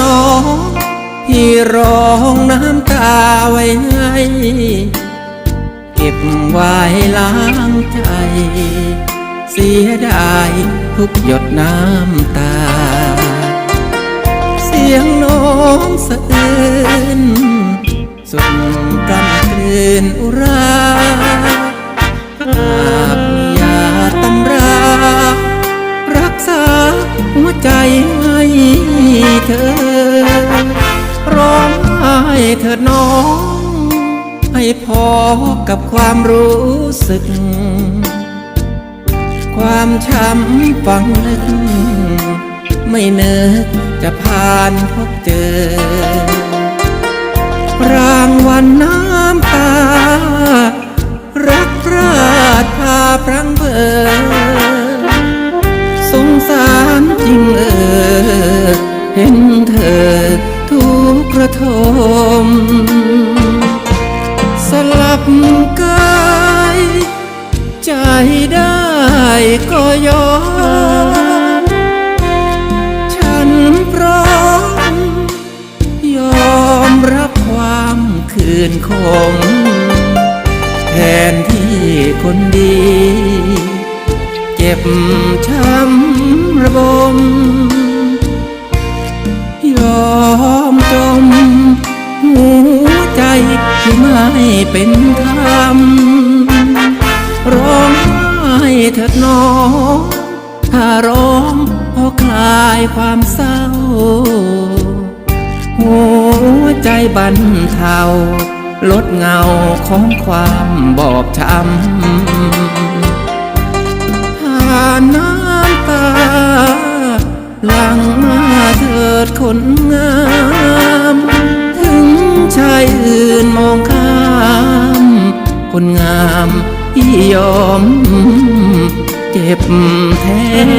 น้องพี่ร้องน้ำตาไว้ให้เก็บไว้ล้างใจ เสียดายทุกหยดน้ำตา เสียงน้องสะอื้นสุดกำกลืนอุราหากมียาตำรา รักษาหัวใจ เธอ ร้องไห้เธอน้อง ให้พอกับความรู้สึก ความช้ำฝังลึก ไม่นึกจะผ่านพบเจอ รางวัลน้ ยอม ฉันพร้อม ยอมรับความคืนคมแทนที่คนดี เจ็บช้ำระบม ยอมจมหัวใจที่ไม่เป็นธรรม เถิดน้องถ้าร้องพราะคลายความเศร้า หัวใจบันเทาลดเงาของความบอบช้ำผ่านน้ำตา หลังมาเถิดคนงาม ถึงชายอื่นมองข้าม คนงาม ยอมเจ็บแทน